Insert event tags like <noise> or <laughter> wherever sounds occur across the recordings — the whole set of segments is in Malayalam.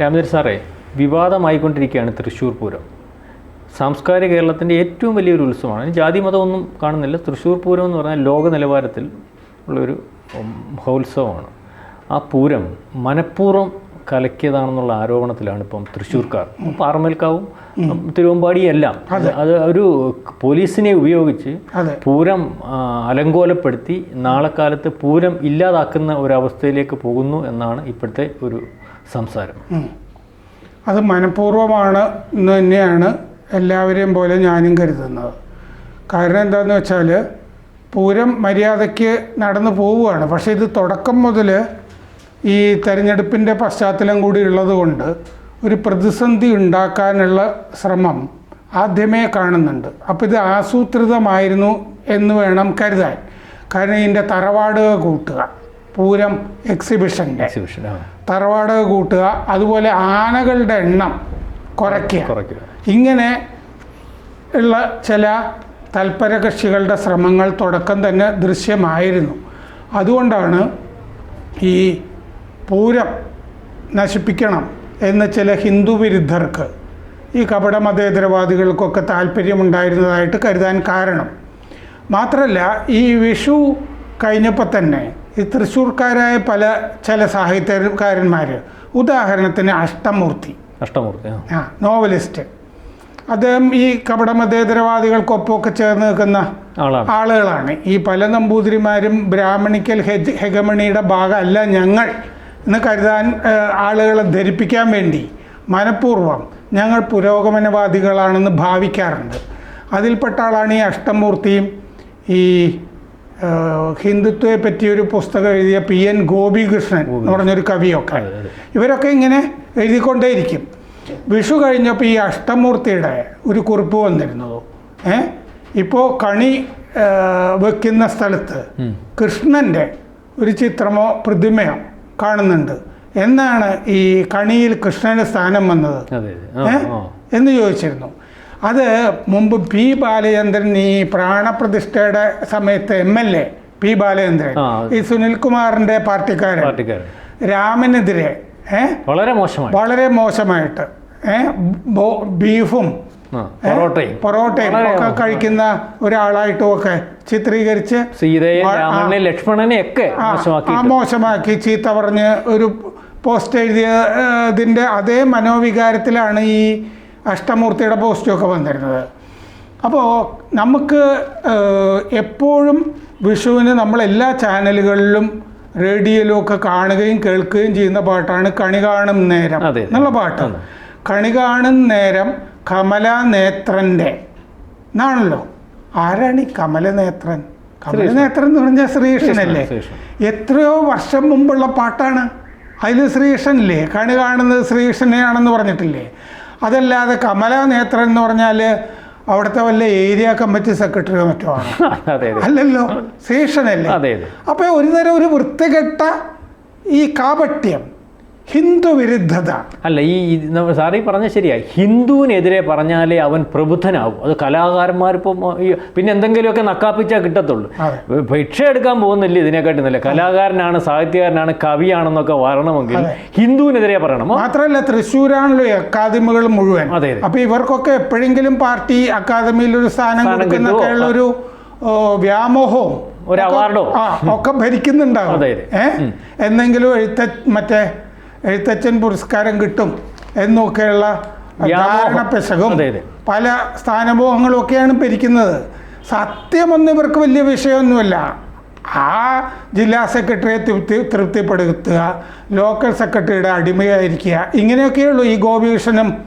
രാമചന്ദ്രൻ സാറേ വിവാദമായിക്കൊണ്ടിരിക്കുകയാണ് തൃശ്ശൂർ പൂരം. സാംസ്കാരിക കേരളത്തിന്റെ ഏറ്റവും വലിയൊരു ഉത്സവമാണ്. ജാതി മതമൊന്നും കാണുന്നില്ല. തൃശ്ശൂർ പൂരം എന്ന് പറഞ്ഞാൽ ലോക നിലവാരത്തിൽ ഉള്ളൊരു മഹോത്സവമാണ്. ആ പൂരം മനഃപൂർവം കലക്കിയതാണെന്നുള്ള ആരോപണത്തിലാണ് ഇപ്പം തൃശ്ശൂർക്കാർ. പാറമേൽക്കാവും തിരുവമ്പാടിയും എല്ലാം അത്. ഒരു പോലീസിനെ ഉപയോഗിച്ച് പൂരം അലങ്കോലപ്പെടുത്തി നാളെ കാലത്ത് പൂരം ഇല്ലാതാക്കുന്ന ഒരവസ്ഥയിലേക്ക് പോകുന്നു എന്നാണ് ഇപ്പോഴത്തെ ഒരു സംസാരം. അത് മനഃപൂർവമാണ് എന്ന് തന്നെയാണ് എല്ലാവരെയും പോലെ ഞാനും കരുതുന്നത്. കാരണം എന്താണെന്ന് വെച്ചാൽ പൂരം മര്യാദയ്ക്ക് നടന്നു പോവുകയാണ്. പക്ഷേ ഇത് തുടക്കം മുതൽ ഈ തെരഞ്ഞെടുപ്പിന്റെ പശ്ചാത്തലം കൂടി ഉള്ളതുകൊണ്ട് ഒരു പ്രതിസന്ധി ഉണ്ടാക്കാനുള്ള ശ്രമം ആദ്യമേ കാണുന്നുണ്ട്. അപ്പോൾ ഇത് ആസൂത്രിതമായിരുന്നു എന്ന് വേണം കരുതാൻ. കാരണം ഇതിന്റെ തറവാട് കൂട്ടുക പൂരം എക്സിബിഷന്റെ എക്സിബിഷൻ ആ തറവാട് കൂട്ടുക അതുപോലെ ആനകളുടെ എണ്ണം കുറയ്ക്കുക. കുറയ്ക്കുക. ഇങ്ങനെ ഉള്ള ചില തൽപര കക്ഷികളുടെ ശ്രമങ്ങൾ തുടക്കം തന്നെ ദൃശ്യമായിരുന്നു. അതുകൊണ്ടാണ് ഈ പൂരം നശിപ്പിക്കണം എന്ന ചില ഹിന്ദു വിരുദ്ധർക്ക് ഈ കപട മതേതരവാദികൾക്കൊക്കെ താല്പര്യമുണ്ടായിരുന്നതായിട്ട് കരുതാൻ കാരണം. മാത്രമല്ല ഈ വിഷു കഴിഞ്ഞപ്പോൾ തന്നെ ഈ തൃശ്ശൂർക്കാരായ പല ചില സാഹിത്യകാരന്മാർ ഉദാഹരണത്തിന് അഷ്ടമൂർത്തി. അഷ്ടമൂർത്തി ആ. നോവലിസ്റ്റ്. അദ്ദേഹം ഈ കപട മതേതരവാദികൾക്കൊപ്പമൊക്കെ ചേർന്ന് നിൽക്കുന്ന ആളുകളാണ്. ഈ പല നമ്പൂതിരിമാരും ബ്രാഹ്മണിക്കൽ ഹെജ് ഹെഗമണിയുടെ ഭാഗമല്ല ഞങ്ങൾ എന്ന് കരുതാൻ ആളുകളെ ധരിപ്പിക്കാൻ വേണ്ടി മനഃപൂർവം ഞങ്ങൾ പുരോഗമനവാദികളാണെന്ന് ഭാവിക്കാറുണ്ട്. അതിൽപ്പെട്ട ആളാണ് ഈ അഷ്ടമൂർത്തിയും ഈ ഹിന്ദുത്വയെ പറ്റിയൊരു പുസ്തകം എഴുതിയ പി എൻ ഗോപികൃഷ്ണൻ എന്ന് പറഞ്ഞൊരു കവിയൊക്കെ. ഇവരൊക്കെ ഇങ്ങനെ എഴുതിക്കൊണ്ടേയിരിക്കും. വിഷു കഴിഞ്ഞപ്പോൾ ഈ അഷ്ടമൂർത്തിയുടെ ഒരു കുറിപ്പ് വന്നിരുന്നതോ ഏ? ഇപ്പോൾ കണി വെക്കുന്ന സ്ഥലത്ത്. കൃഷ്ണന്റെ ഒരു ചിത്രമോ പ്രതിമയോ കാണുന്നുണ്ട്. എന്നാണ് ഈ കണിയിൽ കൃഷ്ണന്റെ സ്ഥാനം വന്നത്? എന്ന് ചോദിച്ചിരുന്നു. അത് മുമ്പ് പി ബാലചന്ദ്രൻ ഈ പ്രാണപ്രതിഷ്ഠയുടെ സമയത്ത് M L A P Balachandran. ഈ സുനിൽകുമാറിന്റെ പാർട്ടിക്കാരൻ. പാർട്ടിക്കാരൻ. രാമനെതിരെ വളരെ മോശമായി. വളരെ മോശമായിട്ട് ബീഫും പൊറോട്ടയും. പൊറോട്ടയും ഒക്കെ കഴിക്കുന്ന ഒരാളായിട്ടും ഒക്കെ ചിത്രീകരിച്ച് സീതയെ ലക്ഷ്മണനെ ഒക്കെ മോശമാക്കി ചീത്ത പറഞ്ഞ് ഒരു പോസ്റ്റ് എഴുതിയതിന്റെ അതേ മനോവികാരത്തിലാണ് ഈ അഷ്ടമൂർത്തിയുടെ പോസ്റ്റൊക്കെ വന്നിരുന്നത്. അപ്പോൾ നമുക്ക് എപ്പോഴും വിഷുവിന് നമ്മൾ എല്ലാ ചാനലുകളിലും റേഡിയോയിലും ഒക്കെ കാണുകയും കേൾക്കുകയും ചെയ്യുന്ന പാട്ടാണ് കണി കാണും നേരം. എന്നുള്ള പാട്ട്. കണി കാണും നേരം കമലാനേത്രന്റെ എന്നാണല്ലോ. ആരാണ് ഈ കമലനേത്രൻ കമലനേത്രൻ എന്ന് പറഞ്ഞാൽ ശ്രീകൃഷ്ണനല്ലേ. എത്രയോ വർഷം മുമ്പുള്ള പാട്ടാണ്. അതിൽ ശ്രീകൃഷ്ണനില്ലേ? കണി കാണുന്നത് ശ്രീകൃഷ്ണനെയാണെന്ന് പറഞ്ഞിട്ടില്ലേ? അതല്ലാതെ കമലാനേത്രൻ എന്ന് പറഞ്ഞാൽ അവിടുത്തെ വല്ല ഏരിയ കമ്മിറ്റി സെക്രട്ടറി മറ്റോ ആണ്. <laughs> അല്ലല്ലോ സേഷനല്ലേ അതെ ഒരു തരം ഒരു വൃത്തികെട്ട ഈ കാപട്യം ഹിന്ദു വിരുദ്ധത അല്ല ഈ സാറി പറഞ്ഞ ശരിയാ. ഹിന്ദുവിനെതിരെ പറഞ്ഞാലേ അവൻ പ്രബുദ്ധനാവും. അത് കലാകാരന്മാരിപ്പം ഈ പിന്നെ എന്തെങ്കിലുമൊക്കെ നക്കാപ്പിച്ചാൽ കിട്ടത്തുള്ളൂ. ഭിക്ഷ എടുക്കാൻ പോകുന്നില്ല ഇതിനെക്കാട്ടി നല്ല കലാകാരനാണ് സാഹിത്യകാരനാണ് കവിയാണെന്നൊക്കെ വരണമെങ്കിൽ ഹിന്ദുവിനെതിരെ പറയണം മാത്രമല്ല തൃശ്ശൂരാണല്ലോ അക്കാദമികൾ മുഴുവൻ. അതെ. അപ്പൊ ഇവർക്കൊക്കെ എപ്പോഴെങ്കിലും പാർട്ടി അക്കാദമിയിൽ ഒരു സ്ഥാനം കൊടുക്കുന്നൊക്കെയുള്ള ഒരു വ്യാമോഹവും ഒരു അവാർഡോ? ഒക്കെ ഭരിക്കുന്നുണ്ടാവും. അതെ. എന്തെങ്കിലും എഴുത്ത മറ്റേ എഴുത്തച്ഛൻ പുരസ്കാരം കിട്ടും എന്നൊക്കെയുള്ള. ധാരണ പെശകും. പല സ്ഥാനമോഹങ്ങളും ഒക്കെയാണ് ഭരിക്കുന്നത്. സത്യമൊന്നും ഇവർക്ക് വലിയ വിഷയമൊന്നുമല്ല. ആ ജില്ലാ സെക്രട്ടറിയെ തൃപ്തി തൃപ്തിപ്പെടുത്തുക ലോക്കൽ സെക്രട്ടറിയുടെ അടിമയായിരിക്കുക ഇങ്ങനെയൊക്കെയുള്ളൂ ഈ ഗോപികൃഷ്ണനും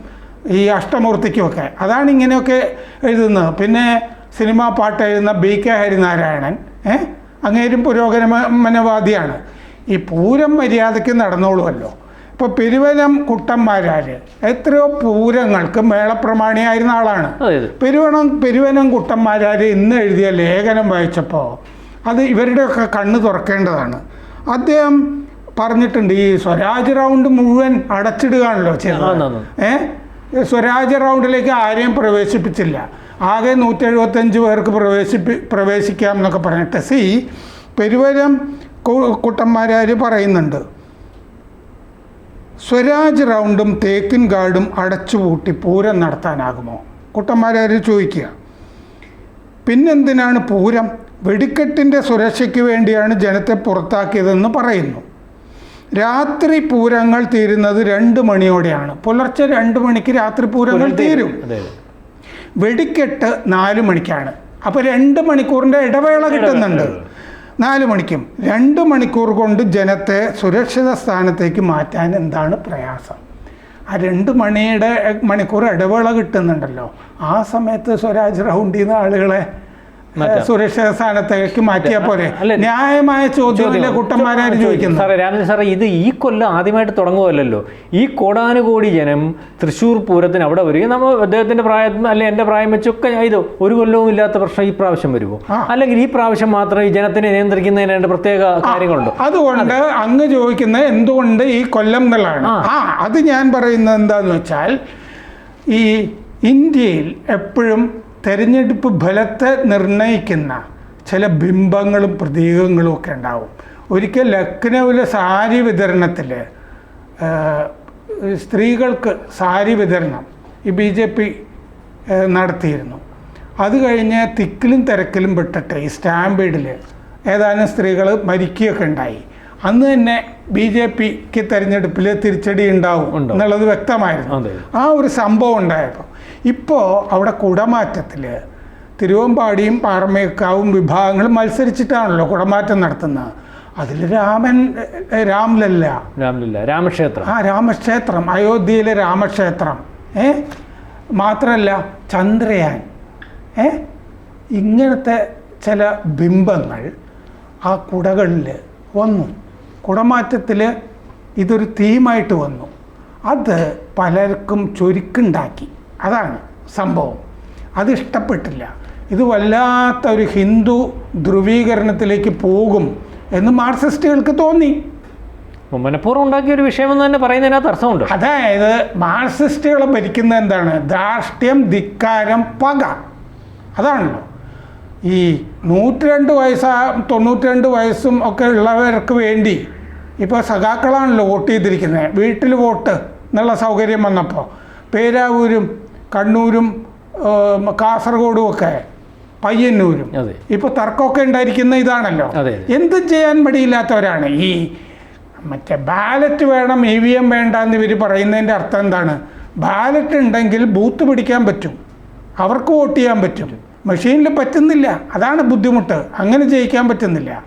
ഈ അഷ്ടമൂർത്തിക്കുമൊക്കെ. അതാണ് ഇങ്ങനെയൊക്കെ എഴുതുന്നത്. പിന്നെ സിനിമാ പാട്ട് എഴുതുന്ന ബി കെ ഹരിനാരായണൻ ഏഹ് അങ്ങേരും പുരോഗമനവാദിയാണ്. ഈ പൂരം മര്യാദയ്ക്ക് നടന്നോളുമല്ലോ. ഇപ്പോൾ പെരുവനം കുട്ടന്മാരാര് എത്രയോ പൂരങ്ങൾക്ക് മേളപ്രമാണിയായിരുന്ന ആളാണ്. പെരുവനം പെരുവനം കുട്ടന്മാരാര് ഇന്ന് എഴുതിയ ലേഖനം വായിച്ചപ്പോൾ അത് ഇവരുടെയൊക്കെ കണ്ണ് തുറക്കേണ്ടതാണ്. അദ്ദേഹം പറഞ്ഞിട്ടുണ്ട് ഈ സ്വരാജ് റൗണ്ട് മുഴുവൻ അടച്ചിടുകയാണല്ലോ ചെയ്തത്. ഏഹ് ഏ? സ്വരാജ് റൗണ്ടിലേക്ക് ആരെയും പ്രവേശിപ്പിച്ചില്ല. ആകെ നൂറ്റി എഴുപത്തഞ്ച് പേർക്ക് പ്രവേശിപ്പി പ്രവേശിക്കാം എന്നൊക്കെ പറഞ്ഞിട്ട് സി പെരുവരം കു- കുട്ടന്മാരാർ പറയുന്നുണ്ട്. സ്വരാജ് റൗണ്ടും തേക്കിൻ ഗാർഡും അടച്ചുപൂട്ടി പൂരം നടത്താനാകുമോ? കുട്ടന്മാരാര് ചോദിക്കുക. പിന്നെന്തിനാണ് പൂരം? വെടിക്കെട്ടിന്റെ സുരക്ഷയ്ക്ക് വേണ്ടിയാണ് ജനത്തെ പുറത്താക്കിയതെന്ന് പറയുന്നു. രാത്രി പൂരങ്ങൾ തീരുന്നത് രണ്ട് മണിയോടെയാണ്. പുലർച്ചെ രണ്ട് മണിക്ക് രാത്രി പൂരങ്ങൾ തീരും. വെടിക്കെട്ട് നാല് മണിക്കാണ്. അപ്പോൾ രണ്ട് മണിക്കൂറിന്റെ ഇടവേള കിട്ടുന്നുണ്ട്. നാല് മണിക്കും രണ്ട് മണിക്കൂർ കൊണ്ട് ജനത്തെ സുരക്ഷിത സ്ഥാനത്തേക്ക് മാറ്റാൻ എന്താണ് പ്രയാസം? ആ രണ്ട് മണിയുടെ മണിക്കൂർ ഇടവേള കിട്ടുന്നുണ്ടല്ലോ. ആ സമയത്ത് സ്വരാജ് റൗണ്ടിൽ നിന്ന് ആളുകളെ മാറ്റാം. സുരക്ഷിത സ്ഥാനത്തേക്ക് മാറ്റിയാൽ പോലെ ന്യായമായ ചോദ്യമല്ലേ കുട്ടന്മാരായിട്ട് ചോദിക്കുന്നത്. സാറേ രാമചന്ദ്രൻ സാറേ ഇത് ഈ കൊല്ലം ആദ്യമായിട്ട് തുടങ്ങുമല്ലോ ഈ കോടാനുകോടി ജനം തൃശ്ശൂർ പൂരത്തിന് അവിടെ വരികയും നമ്മൾ അദ്ദേഹത്തിന്റെ പ്രായം അല്ലെ എന്റെ പ്രായം വെച്ചൊക്കെ ഇത് ഒരു കൊല്ലവും ഇല്ലാത്ത പ്രശ്നം ഈ പ്രാവശ്യം വരുമോ? അല്ലെങ്കിൽ ഈ പ്രാവശ്യം മാത്രം ഈ ജനത്തിനെ നിയന്ത്രിക്കുന്നതിന് രണ്ട് പ്രത്യേക കാര്യങ്ങളുണ്ടോ? അതുകൊണ്ട് അങ്ങ് ചോദിക്കുന്നത് എന്തുകൊണ്ട് ഈ കൊല്ലം എന്നുള്ളതാണ് ആ. അത് ഞാൻ പറയുന്നത് എന്താന്ന് വെച്ചാൽ ഈ ഇന്ത്യയിൽ എപ്പോഴും തെരഞ്ഞെടുപ്പ് ഫലത്തെ നിർണയിക്കുന്ന ചില ബിംബങ്ങളും പ്രതീകങ്ങളും ഒക്കെ ഉണ്ടാവും. ഒരിക്കൽ ലക്നൗവിലെ സാരി വിതരണത്തിൽ സ്ത്രീകൾക്ക് സാരി വിതരണം ഈ ബി ജെ പി നടത്തിയിരുന്നു. അത് കഴിഞ്ഞ് തിക്കിലും തിരക്കിലും പെട്ടിട്ട് ഈ സ്റ്റാമ്പേഡിൽ ഏതാനും സ്ത്രീകൾ മരിക്കുകയൊക്കെ ഉണ്ടായി. അന്ന് തന്നെ ബി ജെ പിക്ക് തെരഞ്ഞെടുപ്പിൽ തിരിച്ചടി ഉണ്ടാവും ഉണ്ടാവും. എന്നുള്ളത് വ്യക്തമായിരുന്നു. ആ ഒരു സംഭവം ഉണ്ടായപ്പോൾ ഇപ്പോൾ അവിടെ കുടമാറ്റത്തിൽ തിരുവമ്പാടിയും പാറമേക്കാവും വിഭാഗങ്ങൾ മത്സരിച്ചിട്ടാണല്ലോ കുടമാറ്റം നടത്തുന്നത് അതിൽ രാമൻ രാംലല്ല. രാംലല്ല രാമക്ഷേത്രം. ആ രാമക്ഷേത്രം അയോധ്യയിലെ രാമക്ഷേത്രം. ഏ? മാത്രമല്ല ചന്ദ്രയാൻ. ഏ? ഇങ്ങനത്തെ ചില ബിംബങ്ങൾ ആ കുടകളിൽ വന്നു. കുടമാറ്റത്തിൽ ഇതൊരു തീമായിട്ട് വന്നു. അത് പലർക്കും ചൊരുക്കുണ്ടാക്കി. അതാണ് സംഭവം. അത് ഇഷ്ടപ്പെട്ടില്ല. ഇത് വല്ലാത്ത ഒരു ഹിന്ദു ധ്രുവീകരണത്തിലേക്ക് പോകും എന്ന് മാർക്സിസ്റ്റുകൾക്ക് തോന്നി. മനഃപൂർവം ഉണ്ടാക്കിയ ഒരു വിഷയമെന്ന് തന്നെ പറയുന്നതിനകത്ത് അർത്ഥമുണ്ട്. അതായത് മാർക്സിസ്റ്റുകളെ ഭരിക്കുന്നത് എന്താണ്? ധാർഷ്ട്യം ധിക്കാരം പക. അതാണല്ലോ. ഈ നൂറ്റിരണ്ട് വയസ്സാ തൊണ്ണൂറ്റിരണ്ട് വയസ്സും ഒക്കെ ഉള്ളവർക്ക് വേണ്ടി ഇപ്പോൾ സഖാക്കളാണല്ലോ വോട്ട് ചെയ്തിരിക്കുന്നത്. വീട്ടിൽ വോട്ട് എന്നുള്ള സൗകര്യം വന്നപ്പോൾ പേരാവൂരും കണ്ണൂരും കാസർഗോഡും ഒക്കെ പയ്യന്നൂരും. ഇപ്പൊ ഇപ്പോൾ തർക്കമൊക്കെ ഉണ്ടായിരിക്കുന്ന ഇതാണല്ലോ. എന്തും ചെയ്യാൻ മടിയില്ലാത്തവരാണ്? ഈ മറ്റേ ബാലറ്റ് വേണം ഇ വി എം വേണ്ട എന്ന് ഇവർ പറയുന്നതിന്റെ അർത്ഥം എന്താണ്? ബാലറ്റ് ഉണ്ടെങ്കിൽ ബൂത്ത് പിടിക്കാൻ പറ്റും. അവർക്ക് വോട്ട് ചെയ്യാൻ പറ്റും. മെഷീനിൽ പറ്റുന്നില്ല. അതാണ് ബുദ്ധിമുട്ട്. അങ്ങനെ ജയിക്കാൻ പറ്റുന്നില്ല.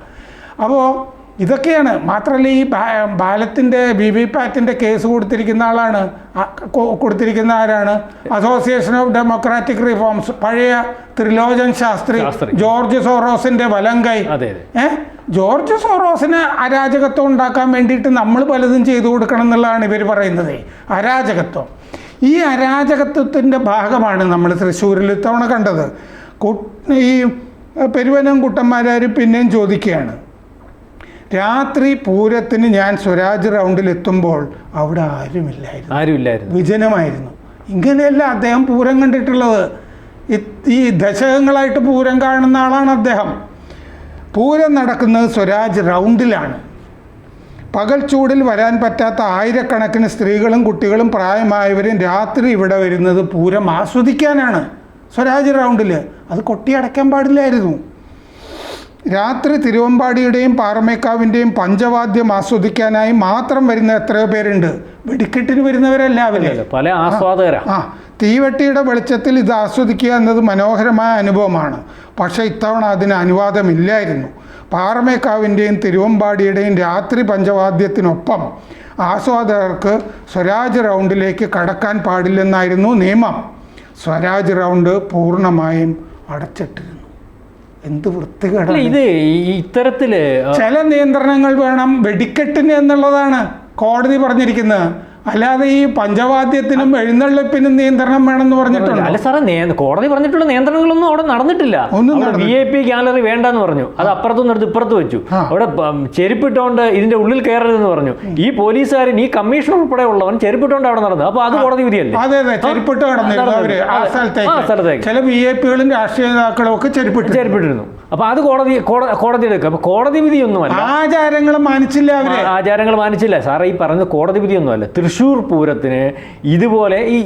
അപ്പോൾ ഇതൊക്കെയാണ്. മാത്രമല്ല ഈ ബാലത്തിന്റെ വി വി പാറ്റിന്റെ കേസ് കൊടുത്തിരിക്കുന്ന ആളാണ്. കൊടുത്തിരിക്കുന്ന ആരാണ്? അസോസിയേഷൻ ഓഫ് ഡെമോക്രാറ്റിക് റിഫോംസ് പഴയ ത്രിലോചൻ ശാസ്ത്രി. ജോർജ് സോറോസിന്റെ വലം കൈ. ഏഹ് ജോർജ് സോറോസിന് അരാജകത്വം ഉണ്ടാക്കാൻ വേണ്ടിയിട്ട് നമ്മൾ പലതും ചെയ്തു കൊടുക്കണം എന്നുള്ളതാണ് ഇവർ പറയുന്നത്. അരാജകത്വം. ഈ അരാജകത്വത്തിന്റെ ഭാഗമാണ് നമ്മൾ തൃശ്ശൂരിൽ ഇത്തവണ കണ്ടത്. ഈ പെരുവനം കുട്ടന്മാരാർ പിന്നെയും ചോദിക്കുകയാണ്. രാത്രി പൂരത്തിന് ഞാൻ സ്വരാജ് റൗണ്ടിൽ എത്തുമ്പോൾ അവിടെ ആരുമില്ലായിരുന്നു. ആരുമില്ലായിരുന്നു. വിജനമായിരുന്നു. ഇങ്ങനെയല്ല അദ്ദേഹം പൂരം കണ്ടിട്ടുള്ളത്. ഈ ദശകങ്ങളായിട്ട് പൂരം കാണുന്ന ആളാണ് അദ്ദേഹം. പൂരം നടക്കുന്നത് സ്വരാജ് റൗണ്ടിലാണ് പകൽ ചൂടിൽ വരാൻ പറ്റാത്ത ആയിരക്കണക്കിന് സ്ത്രീകളും കുട്ടികളും പ്രായമായവരും രാത്രി ഇവിടെ വരുന്നത് പൂരം ആസ്വദിക്കാനാണ്. സ്വരാജ് റൗണ്ടിൽ അത് കൊട്ടിയടയ്ക്കാൻ പാടില്ലായിരുന്നു. രാത്രി തിരുവമ്പാടിയുടെയും പാറമേക്കാവിന്റെയും പഞ്ചവാദ്യം ആസ്വദിക്കാനായി മാത്രം വരുന്ന എത്രയോ പേരുണ്ട്. വെടിക്കെട്ടിന് വരുന്നവരല്ല അവർ പല ആസ്വാദകരാ. ആ തീവെട്ടിയുടെ വെളിച്ചത്തിൽ ഇത് ആസ്വദിക്കുക എന്നത് മനോഹരമായ അനുഭവമാണ്. പക്ഷേ ഇത്തവണ അതിന് അനുവാദമില്ലായിരുന്നു. പാറമേക്കാവിന്റെയും തിരുവമ്പാടിയുടെയും രാത്രി പഞ്ചവാദ്യത്തിനൊപ്പം ആസ്വാദകർക്ക് സ്വരാജ് റൗണ്ടിലേക്ക് കടക്കാൻ പാടില്ലെന്നായിരുന്നു നിയമം. സ്വരാജ് റൗണ്ട് പൂർണമായും അടച്ചിട്ടിരുന്നു എന്ത് വൃത്തി വൃത്തികേടാണ് ഇത് ഈ ഇത്തരത്തിൽ ചില നിയന്ത്രണങ്ങൾ വേണം വെടിക്കെട്ടിന് എന്നുള്ളതാണ് കോടതി പറഞ്ഞിരിക്കുന്നത്. അല്ലാതെ ഈ പഞ്ചവാദ്യത്തിനും എഴുന്നള്ളിപ്പിനും നിയന്ത്രണം വേണമെന്ന് പറഞ്ഞിട്ടുണ്ട്? അല്ല സാറേ കോടതി പറഞ്ഞിട്ടുള്ള നിയന്ത്രണങ്ങളൊന്നും അവിടെ നടന്നിട്ടില്ല. വി ഐ പി ഗാലറി വേണ്ടെന്ന് പറഞ്ഞു. അത് അപ്പുറത്തുനിന്ന് എടുത്ത് ഇപ്പുറത്ത് വെച്ചു. അവിടെ ചെരുപ്പിട്ടോണ്ട് ഇതിന്റെ ഉള്ളിൽ കയറരുതെന്ന് പറഞ്ഞു. ഈ പോലീസുകാരൻ ഈ കമ്മീഷണർ ഉൾപ്പെടെ ഉള്ളവൻ ചെരുപ്പിട്ടോണ്ട് അവിടെ നടന്നു അപ്പൊ അത് കോടതി വിധിയല്ലേ? അതെ അതെ. ചെരുപ്പിട്ട്. അവർ. ആ സ്ഥലത്തേക്ക്. ചില വി ഐ പികളും രാഷ്ട്രീയ നേതാക്കളും ഒക്കെ ചെരുപ്പിട്ടു ചെരുപ്പിട്ടിരുന്നു. അപ്പോൾ അത് കോടതി കോടതി എടുക്കുക അപ്പോൾ കോടതി വിധിയൊന്നുമല്ല. ആചാരങ്ങൾ മാനിച്ചില്ല അവർ. ആചാരങ്ങൾ മാനിച്ചില്ല. സാറേ ഈ പറഞ്ഞത് കോടതി വിധിയൊന്നുമല്ല. തൃശ്ശൂർ പൂരത്തിന് ഇതുപോലെ ഈ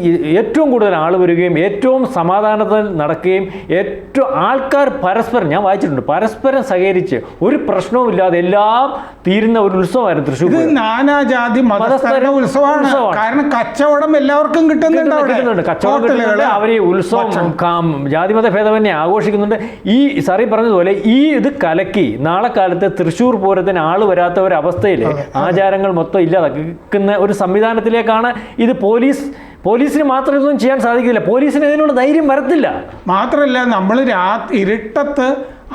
ഏറ്റവും കൂടുതൽ ആൾ വരികയും ഏറ്റവും സമാധാനത്തിൽ നടക്കുകയും ഏറ്റവും ആൾക്കാർ പരസ്പരം ഞാൻ വായിച്ചിട്ടുണ്ട്. പരസ്പരം സഹകരിച്ച് ഒരു പ്രശ്നവും ഇല്ലാതെ എല്ലാം തീരുന്ന ഒരു ഉത്സവമായിരുന്നു തൃശ്ശൂർ നാനാജാതി മതസ്ഥരുടെ ഉത്സവമാണ്. കാരണം കച്ചവടം എല്ലാവർക്കും കിട്ടുന്നുണ്ട്. കച്ചവടം അവർ ഉത്സവം ജാതിമത ഭേദമന്യേ ആഘോഷിക്കുന്നുണ്ട്. ഈ സാറി പറഞ്ഞതുപോലെ ഈ ഇത് കലക്കി നാളെ കാലത്ത് തൃശ്ശൂർ പൂരത്തിന് ആൾ വരാത്ത ഒരു അവസ്ഥയിൽ ആചാരങ്ങൾ മൊത്തം ഇല്ലാതാക്കുന്ന ഒരു സംവിധാനത്തിലേക്കാണ് ഇത് പോലീസ് പോലീസിന് മാത്രം ഇതൊന്നും ചെയ്യാൻ സാധിക്കില്ല. പോലീസിന് ഇതിനുള്ള ധൈര്യം വരത്തില്ല. മാത്രമല്ല നമ്മൾ രാ ഇരുട്ടത്ത്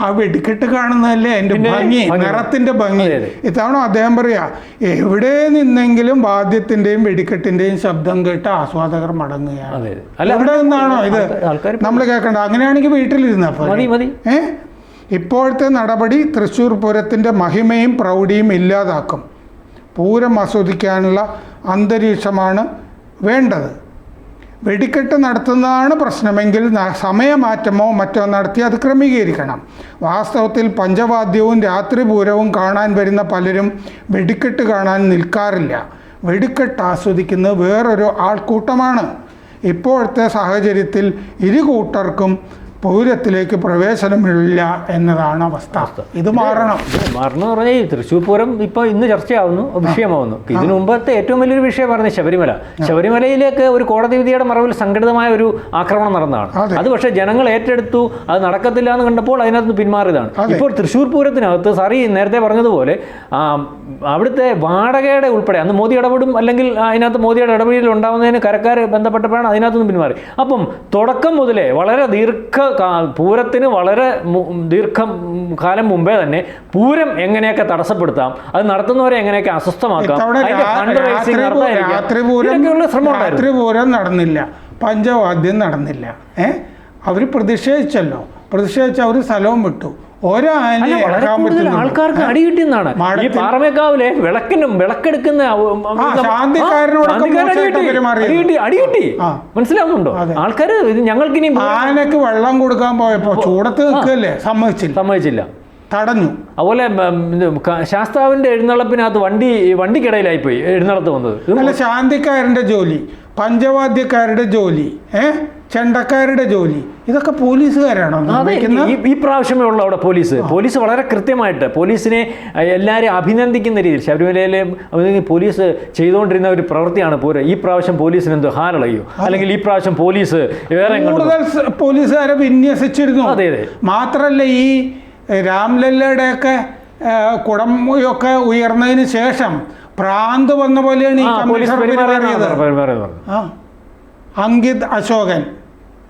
ആ വെടിക്കെട്ട് കാണുന്നതല്ലേ എന്റെ ഭംഗി. നിറത്തിന്റെ ഭംഗി. ഇത്തവണ അദ്ദേഹം പറയാ എവിടെ നിന്നെങ്കിലും വാദ്യത്തിന്റെയും വെടിക്കെട്ടിന്റെയും ശബ്ദം കേട്ട് ആസ്വാദകർ മടങ്ങുകയാണ്. എവിടെ നിന്നാണോ ഇത്? നമ്മൾ കേൾക്കണ്ട അങ്ങനെയാണെങ്കിൽ വീട്ടിലിരുന്ന പോരെ. ഇപ്പോഴത്തെ നടപടി തൃശ്ശൂർ പൂരത്തിന്റെ മഹിമയും പ്രൗഢിയും ഇല്ലാതാക്കും. പൂരം ആസ്വദിക്കാനുള്ള അന്തരീക്ഷമാണ് വേണ്ടത്. വെടിക്കെട്ട് നടത്തുന്നതാണ് പ്രശ്നമെങ്കിൽ സമയമാറ്റമോ മറ്റോ നടത്തി അത് ക്രമീകരിക്കണം. വാസ്തവത്തിൽ പഞ്ചവാദ്യവും രാത്രി പൂരവും കാണാൻ വരുന്ന പലരും വെടിക്കെട്ട് കാണാൻ നിൽക്കാറില്ല. വെടിക്കെട്ട് ആസ്വദിക്കുന്നത് വേറൊരു ആൾക്കൂട്ടമാണ്. ഇപ്പോഴത്തെ സാഹചര്യത്തിൽ ഇരു കൂട്ടർക്കും പൂരത്തിലേക്ക് പ്രവേശനമില്ല എന്നതാണ് അവസ്ഥ. ഇത് മാറണം. മാറണം എന്ന് പറഞ്ഞാൽ തൃശ്ശൂർ പൂരം ഇപ്പോൾ ഇന്ന് ചർച്ചയാവുന്നു വിഷയമാവുന്നു. ഇതിനു മുമ്പത്തെ ഏറ്റവും വലിയൊരു വിഷയം പറഞ്ഞത് ശബരിമല. ശബരിമലയിലേക്ക് ഒരു കോടതി വിധിയുടെ മറവിൽ സംഘടിതമായ ഒരു ആക്രമണം നടന്നതാണ്. അത്. പക്ഷേ ജനങ്ങൾ ഏറ്റെടുത്തു അത് നടക്കത്തില്ല എന്ന് കണ്ടപ്പോൾ അതിനകത്ത് പിന്മാറിയതാണ്. ഇപ്പോൾ തൃശ്ശൂർ പൂരത്തിനകത്ത് സാറി നേരത്തെ പറഞ്ഞതുപോലെ അവിടുത്തെ വാടകയുടെ ഉൾപ്പെടെ അന്ന് മോദി ഇടപെടും അല്ലെങ്കിൽ അതിനകത്ത് മോദിയുടെ ഇടപെടലുണ്ടാവുന്നതിന് കരക്കാർ ബന്ധപ്പെട്ടപ്പോഴാണ് അതിനകത്തുനിന്ന് പിന്മാറി. അപ്പം തുടക്കം മുതലേ വളരെ ദീർഘ പൂരത്തിന് വളരെ ദീർഘം കാലം മുമ്പേ തന്നെ പൂരം എങ്ങനെയൊക്കെ തടസ്സപ്പെടുത്താം അത് നടത്തുന്നവരെ എങ്ങനെയൊക്കെ അസ്വസ്ഥമാക്കാം രാത്രി പൂരം നടന്നില്ല. പഞ്ചവാദ്യം നടന്നില്ല. ഏഹ് അവർ പ്രതിഷേധിച്ചല്ലോ. പ്രതിഷേധിച്ച അവർ സ്ഥലവും വിട്ടു. ആൾക്കാർക്ക് അടി കിട്ടിയെന്നാണ്. ഈ പാറമേക്കാവിലെ വിളക്കിനും വിളക്കെടുക്കുന്ന അടി കിട്ടി. മനസ്സിലാവുന്നുണ്ടോ? ആൾക്കാർ ഞങ്ങൾക്ക് ഇനി ആനക്ക് വെള്ളം കൊടുക്കാൻ പോയപ്പോ ചൂടത്ത് നിൽക്കല്ലേ സമ്മതിച്ചില്ല. സമ്മതിച്ചില്ല. തടഞ്ഞു. അതുപോലെ ശാസ്താവിന്റെ എഴുന്നള്ളപ്പിനകത്ത് വണ്ടി വണ്ടിക്കിടയിലായി പോയി എഴുന്നള്ളത്ത് വന്നത്. അല്ല ശാന്തിക്കാരന്റെ ജോലി പഞ്ചവാദ്യക്കാരുടെ ജോലി ഏഹ് ചെണ്ടക്കാരുടെ ജോലി. ഇതൊക്കെ പോലീസുകാരാണോ ഈ- പ്രാവശ്യമേ ഉള്ളൂ അവിടെ പോലീസ്. പോലീസ് വളരെ കൃത്യമായിട്ട് പോലീസിനെ എല്ലാവരെയും അഭിനന്ദിക്കുന്ന രീതിയിൽ ശബരിമലയിലെ പോലീസ് ചെയ്തുകൊണ്ടിരുന്ന ഒരു പ്രവൃത്തിയാണ് പോരെ. ഈ പ്രാവശ്യം പോലീസിന് എന്തോ ഹാരളയോ അല്ലെങ്കിൽ ഈ പ്രാവശ്യം പോലീസ് വേറെ കൂടുതൽ പോലീസുകാരെ വിന്യസിച്ചിരുന്നു. അതെ, അതെ. മാത്രല്ല ഈ രാംലല്ലയുടെയൊക്കെ കുടമൊക്കെ ഉയർന്നതിന് ശേഷം പ്രാന്ത് വന്ന പോലെയാണ് ഈ കമ്മീഷണർ പെരുമാറിയത് അങ്കിത് അശോകൻ.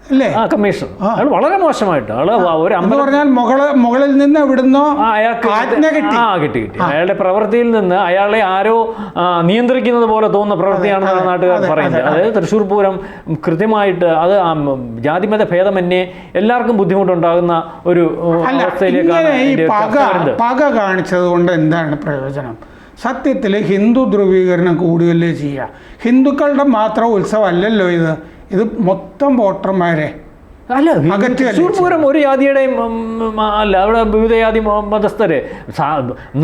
അല്ലേ? ആ കമ്മീഷൻ അയാൾ വളരെ മോശമായിട്ട്. ഒരു അമ്മ പറഞ്ഞാൽ മുകള മുകളിൽ നിന്ന് അയാൾക്ക് ആജ്ഞ കിട്ടി. ആ കിട്ടി കിട്ടി. അയാളുടെ പ്രവൃത്തിയിൽ നിന്ന് അയാളെ ആരോ നിയന്ത്രിക്കുന്നത് പോലെ തോന്നുന്ന പ്രവൃത്തിയാണെന്നാണ് നാട്ടുകാർ പറയുന്നത്. അതായത് തൃശ്ശൂർ പൂരം കൃത്യമായിട്ട് അത് ജാതിമത ഭേദമന്യേ എല്ലാവർക്കും ബുദ്ധിമുട്ടുണ്ടാകുന്ന ഒരു അവസ്ഥയിലേക്കാണ്. പക കാണിച്ചത് കൊണ്ട് എന്താണ് പ്രയോജനം? സത്യത്തിൽ ഹിന്ദു ധ്രുവീകരണം കൂടുകയല്ലേ ചെയ്യുക ഹിന്ദുക്കളുടെ മാത്രം ഉത്സവം അല്ലല്ലോ ഇത്. ഇത് മൊത്തം വോട്ടർമാരെ അല്ല ഈ അകറ്റുകയല്ലേ തൃശ്ശൂർ പൂരം ഒരു ജാതിയുടെയും അല്ല അവിടെ വിവിധ ജാതി മതസ്ഥര്.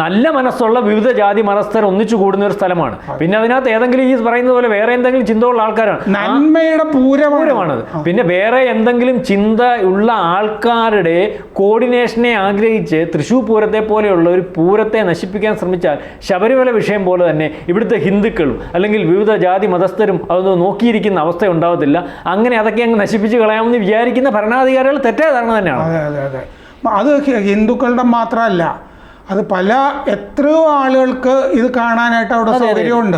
നല്ല മനസ്സുള്ള വിവിധ ജാതി മതസ്ഥർ ഒന്നിച്ചു കൂടുന്ന ഒരു സ്ഥലമാണ്. പിന്നെ അതിനകത്ത് ഏതെങ്കിലും ഈ പറയുന്നത് പോലെ വേറെ എന്തെങ്കിലും ചിന്തയുള്ള ആൾക്കാരാണ്. നന്മയുടെ പൂരമാണ്. പൂരമാണത് പിന്നെ വേറെ എന്തെങ്കിലും ചിന്ത ഉള്ള ആൾക്കാരുടെ കോർഡിനേഷനെ ആഗ്രഹിച്ച് തൃശ്ശൂർ പൂരത്തെ പോലെയുള്ള ഒരു പൂരത്തെ നശിപ്പിക്കാൻ ശ്രമിച്ചാൽ ശബരിമല വിഷയം പോലെ തന്നെ ഇവിടുത്തെ ഹിന്ദുക്കളും അല്ലെങ്കിൽ വിവിധ ജാതി മതസ്ഥരും അതൊന്നും നോക്കിയിരിക്കുന്ന അവസ്ഥ ഉണ്ടാവത്തില്ല. അങ്ങനെ അതൊക്കെ അങ്ങ് നശിപ്പിച്ച് കളയാമെന്ന് വിചാരിക്കുന്ന ഭരണാധികാരികൾ തെറ്റായ ധാരണ തന്നെയാണ്? അതെ അതെ അതെ. അത് ഹിന്ദുക്കളുടെ മാത്രമല്ല. അത് പല എത്രയോ ആളുകൾക്ക് ഇത് കാണാനായിട്ട് അവിടെ. സൗകര്യമുണ്ട്.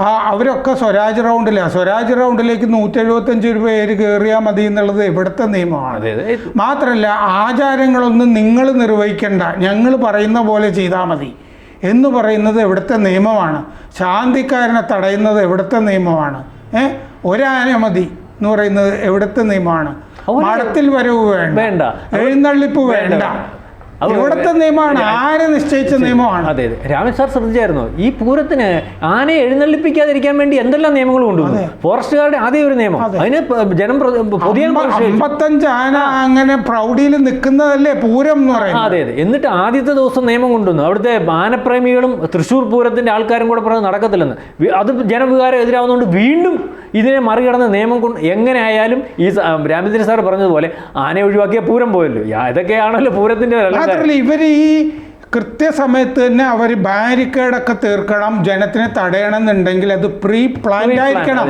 ആ അവരൊക്കെ സ്വരാജ് റൗണ്ടിലാണ് സ്വരാജ് റൗണ്ടിലേക്ക് നൂറ്റി എഴുപത്തഞ്ച് രൂപ പേര് കയറിയാൽ മതി എന്നുള്ളത് ഇവിടുത്തെ നിയമമാണ്. മാത്രമല്ല ആചാരങ്ങളൊന്നും നിങ്ങൾ നിർവഹിക്കേണ്ട. ഞങ്ങൾ പറയുന്ന പോലെ ചെയ്താൽ മതി എന്ന് പറയുന്നത് ഇവിടുത്തെ നിയമമാണ്. ശാന്തിക്കാരനെ തടയുന്നത് ഇവിടുത്തെ നിയമമാണ്. ഏ? ഒരാന മതി. എന്ന് പറയുന്നത് എവിടുത്തെ നിയമമാണ് മഠത്തിൽ വരവ് വേണ്ട. എഴുന്നള്ളിപ്പ് വേണ്ട. ഇവിടുത്തെ നിയമമാണ് ആര് നിശ്ചയിച്ച നിയമമാണ്? അതെ അതെ. രാമൻ സാർ ശ്രദ്ധിച്ചായിരുന്നു? ഈ പൂരത്തിന് ആനയെ എഴുന്നള്ളിപ്പിക്കാതിരിക്കാൻ വേണ്ടി എന്തെല്ലാം നിയമങ്ങൾ കൊണ്ടുവന്നു? ഫോറസ്റ്റുകാരുടെ ആദ്യ ഒരു നിയമം. അതിന് ജനം പുതിയ അമ്പത്തഞ്ച് ആന അങ്ങനെ പ്രൗഢിയിൽ നിൽക്കുന്നതല്ലേ പൂരം എന്ന് പറയുന്നത്? അതെ അതെ. എന്നിട്ട് ആദ്യത്തെ ദിവസം നിയമം കൊണ്ടുവന്നു. അവിടുത്തെ ആനപ്രേമികളും തൃശ്ശൂർ പൂരത്തിന്റെ ആൾക്കാരും കൂടെ പറഞ്ഞ് നടക്കത്തില്ലെന്ന്. അത് ജനവികാരം എതിരാവുന്നതുകൊണ്ട് വീണ്ടും ഇതിനെ മറികടന്ന് നിയമം കൊണ്ട് എങ്ങനെ ആയാലും ഈ രാമചന്ദ്രൻ സാർ പറഞ്ഞതുപോലെ ആനയെ ഒഴിവാക്കിയ പൂരം പോയല്ലോ ഇതൊക്കെയാണല്ലോ അലങ്കാരം. ഇവർ ഈ കൃത്യസമയത്ത് തന്നെ അവർ ബാരിക്കേഡൊക്കെ തീർക്കണം ജനത്തിനെ തടയണം എന്നുണ്ടെങ്കിൽ അത് പ്രീ പ്ലാൻഡ് ആയിരിക്കണം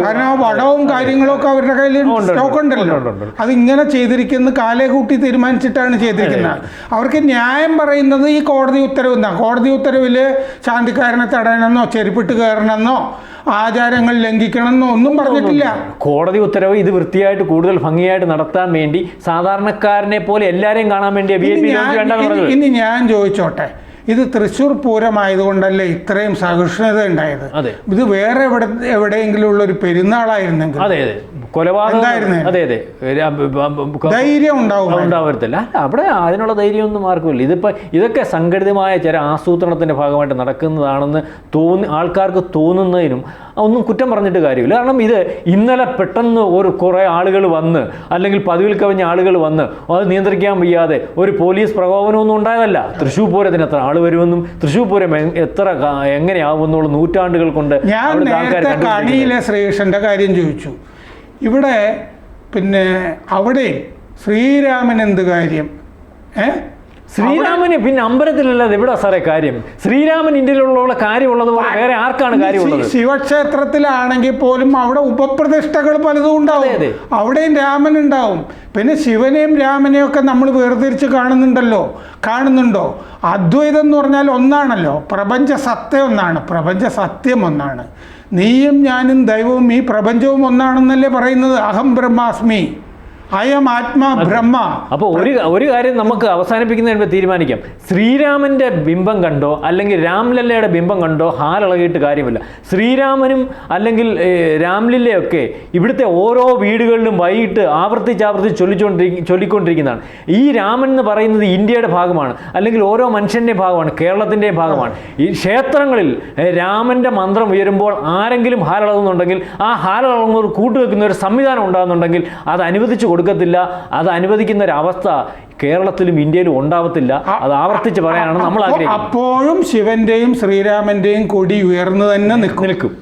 കാരണം ആ വടവും കാര്യങ്ങളും ഒക്കെ അവരുടെ കയ്യിൽ സ്റ്റോക്ക് ഉണ്ട്, ഉണ്ടല്ലോ. ഉണ്ട്, ഉണ്ട്, ഉണ്ട്. അത് ഇങ്ങനെ ചെയ്തിരിക്കുന്ന കാലേ കൂട്ടി തീരുമാനിച്ചിട്ടാണ് ചെയ്തിരിക്കുന്നത് അവർക്ക് ന്യായം പറയുന്നത് ഈ കോടതി ഉത്തരവ് എന്നാണ് കോടതി ഉത്തരവിൽ ശാന്തിക്കാരനെ തടയണമെന്നോ ചെരുപ്പിട്ട് കയറണമെന്നോ ആചാരങ്ങൾ ലംഘിക്കണമെന്നോ ഒന്നും പറഞ്ഞിട്ടില്ല. കോടതി ഉത്തരവ് ഇത് വൃത്തിയായിട്ട് കൂടുതൽ ഭംഗിയായിട്ട് നടത്താൻ വേണ്ടി സാധാരണക്കാരനെ പോലെ എല്ലാരെയും കാണാൻ വേണ്ടി ഇനി ഞാൻ- ചോദിച്ചോട്ടെ? ഇത് തൃശ്ശൂർ പൂരമായതുകൊണ്ടല്ലേ ഇത്രയും സഹിഷ്ണുത ഉണ്ടായത്? ഇത് വേറെ എവിടെ എവിടെയെങ്കിലും ഉള്ള ഒരു പെരുന്നാളായിരുന്നെങ്കിൽ അതെ അതെ. കൊലപാതകം? അതെ അതെ. ധൈര്യം ഉണ്ടാവും ഉണ്ടാവത്തില്ല അല്ല അവിടെ അതിനുള്ള ധൈര്യമൊന്നും ആർക്കുമില്ല. ഇതിപ്പോൾ ഇതൊക്കെ സംഘടിതമായ ചില ആസൂത്രണത്തിന്റെ ഭാഗമായിട്ട് നടക്കുന്നതാണെന്ന് തോന്നി ആൾക്കാർക്ക് തോന്നുന്നതിനും ഒന്നും കുറ്റം പറഞ്ഞിട്ട് കാര്യമില്ല. കാരണം ഇത് ഇന്നലെ പെട്ടെന്ന് ഒരു കുറേ ആളുകൾ വന്ന് അല്ലെങ്കിൽ പതിവിൽ കവിഞ്ഞ ആളുകൾ വന്ന് അത് നിയന്ത്രിക്കാൻ വയ്യാതെ ഒരു പോലീസ് പ്രകോപനമൊന്നും ഉണ്ടായതല്ല. തൃശ്ശൂർ പൂരത്തിന് എത്ര ആൾ വരുമെന്നും തൃശ്ശൂർ പൂരം എത്ര എങ്ങനെയാവുമെന്നുള്ള നൂറ്റാണ്ടുകൾ കൊണ്ട് ഞാൻ നേരത്തെ. കണിയിലെ ശ്രീകൃഷ്ണന്റെ കാര്യം ചോദിച്ചു ഇവിടെ പിന്നെ അവിടെ ശ്രീരാമൻ എന്ത് കാര്യം ഏ ശ്രീരാമന് പിന്നെ അമ്പലത്തിലല്ലാതെ എവിടെ സാറേ കാര്യം? ശ്രീരാമൻ ഇന്ത്യയിലുള്ള കാര്യമുള്ളത് വേറെ ആർക്കാണ് കാര്യമുള്ളത്? ശിവക്ഷേത്രത്തിലാണെങ്കിൽ പോലും അവിടെ ഉപപ്രതിഷ്ഠകൾ പലതും ഉണ്ടാവും. അവിടെയും രാമൻ ഉണ്ടാവും. പിന്നെ ശിവനെയും രാമനെയും ഒക്കെ നമ്മൾ വേർതിരിച്ച് കാണുന്നുണ്ടല്ലോ. കാണുന്നുണ്ടോ? അദ്വൈതം എന്ന് പറഞ്ഞാൽ ഒന്നാണല്ലോ. പ്രപഞ്ച സത്യം ഒന്നാണ്. പ്രപഞ്ച സത്യം ഒന്നാണ്. നീയും ഞാനും ദൈവവും ഈ പ്രപഞ്ചവും ഒന്നാണെന്നല്ലേ പറയുന്നത്? അഹം ബ്രഹ്മാസ്മി. അയം ആത്മാ ബ്രഹ്മ. അപ്പോൾ ഒരു ഒരു കാര്യം നമുക്ക് അവസാനിപ്പിക്കുന്നതിന് മുമ്പ് തീരുമാനിക്കാം. ശ്രീരാമന്റെ ബിംബം കണ്ടോ? അല്ലെങ്കിൽ രാംലല്ലയുടെ ബിംബം കണ്ടോ? ഹാലിളകിയിട്ട് കാര്യമില്ല. ശ്രീരാമനും അല്ലെങ്കിൽ രാംലല്ലയൊക്കെ ഇവിടുത്തെ ഓരോ വീടുകളിലും വൈകിട്ട് ആവർത്തിച്ചാവർത്തി ആവർത്തിച്ച് ചൊല്ലിക്കൊണ്ടിരി ചൊല്ലിക്കൊണ്ടിരിക്കുന്നതാണ്. ഈ രാമൻ എന്ന് പറയുന്നത് ഇന്ത്യയുടെ ഭാഗമാണ്. അല്ലെങ്കിൽ ഓരോ മനുഷ്യന്റെ ഭാഗമാണ്. കേരളത്തിന്റെ ഭാഗമാണ്. ഈ ക്ഷേത്രങ്ങളിൽ രാമന്റെ രാമന്റെ മന്ത്രം ഉയരുമ്പോൾ ആരെങ്കിലും ഹാലിളകുന്നുണ്ടെങ്കിൽ ആ ഹാലിളകുന്നവർ കൂട്ടുവെക്കുന്ന ഒരു സംവിധാനം ഉണ്ടാകുന്നുണ്ടെങ്കിൽ അത് അനുവദിച്ചു കൊടുക്കത്തില്ല. അത് അനുവദിക്കുന്ന ഒരു അവസ്ഥ കേരളത്തിലും ഇന്ത്യയിലും ഉണ്ടാവത്തില്ല. അത് ആവർത്തിച്ച് പറയാനാണ് നമ്മൾ ആഗ്രഹിക്കുന്നത്. അപ്പോഴും ശിവന്റെയും ശ്രീരാമന്റെയും കൊടി ഉയർന്നു തന്നെ നിൽക്കും.